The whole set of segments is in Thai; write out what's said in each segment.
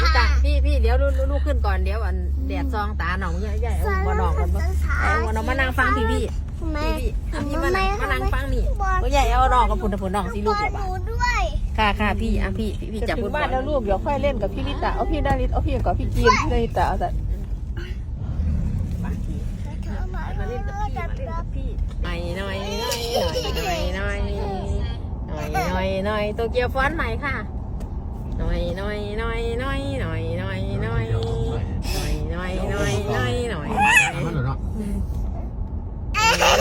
รู้จัพี่พี่เดี๋ยวลูกขึ้นก่อนเดี๋ยวอันแดดซองตาหนองใหญ่ใหญ่เอาหัวหนองมันบ่เอาหัวหนองมานั่งฟังพี่พี่พี่พี่พี่มานั่งมานั่งฟังนี่ก็ใหญ่เอารองกับผุนผุนหนองสิลูกเหบ้าค่ะค่ะพี่อะพี่พี่จะพูดบ้านแล้วลูกเดี๋ยวค่อยเล่นกับพี่ลิตาเอาพี่ดาริตเอาพี่ก่อนพี่จีนพี่ลิตาเอาแต่มาม่หน่อยหน่อยหน่อยหน่อยหน่อยหน่อยหน่อยโตเกียวฟ้อนใหม่ค่ะ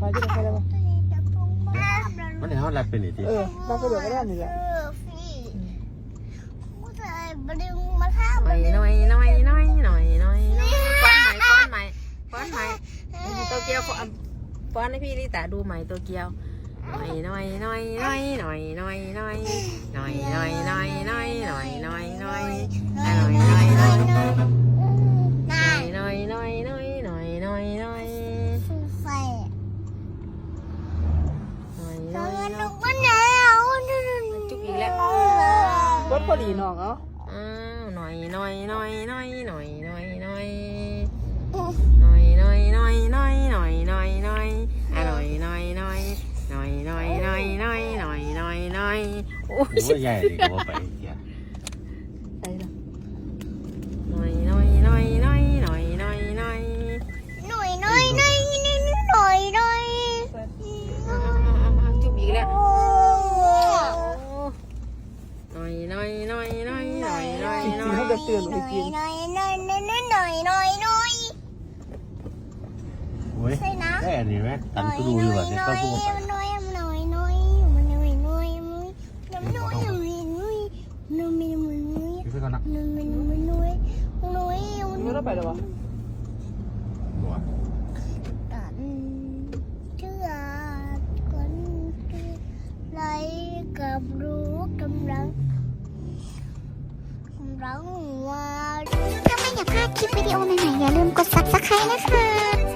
นาะเดี๋ยวพาที่ไปได้ปะมันเห็นว่าอะไรเป็นอีกทีเออเราไปเดี๋ยวก็ได้นี่แหละฟี่ผู้ชายบดึงมาท่าหน่อยหน่อยหน่อยหน่อยหน่อยหน่อยหน่อยป้อนใหม่ป้อนใหม่ป้อนใหม่ตัวเกียวป้อนให้พี่ลิตาดูใหม่ตัวเกียวหน่อยหน่อยหน่อยหน่อยหน่อยหน่อยหน่อยหน่อยหน่อยหน่อยหน่อยหน่อยหน่อยหน่อย พอดีน้องเอาอ้าวหน่อยหน่อยหน่อยหน่อยหน่อยหน่อยหน่อยหน่อยหน่อยหน่อยหน่อยหน่อยหน่อยหน่อยอะหน่อยหน่อยหน่อยหน่อยหน่อยหน่อยหน่อยหน่อยหน่อยหน่อยโอ้ยหรือว่าใหญ่ดีกว่าไป หน่อยหน่อยหน่อยหน่อยหน่อยเน่อยเตือยหนไปกิน่อยหน่อยหน่อยหน่อยหน่อยหน่อยหน่อยหน่อยหน่อยแค่อยหนี้ไหน่มตัน่อก็ดูอยู่อยหน่อยเนี่อยหน่อยพูดไปไปเอยเหนื่อยเหนื่บรู้กำลัง ร้องว่าถ้าไม่อยากพลาดคลิปวิดีโอใหม่ๆอย่าลืมกด subscribe นะคะ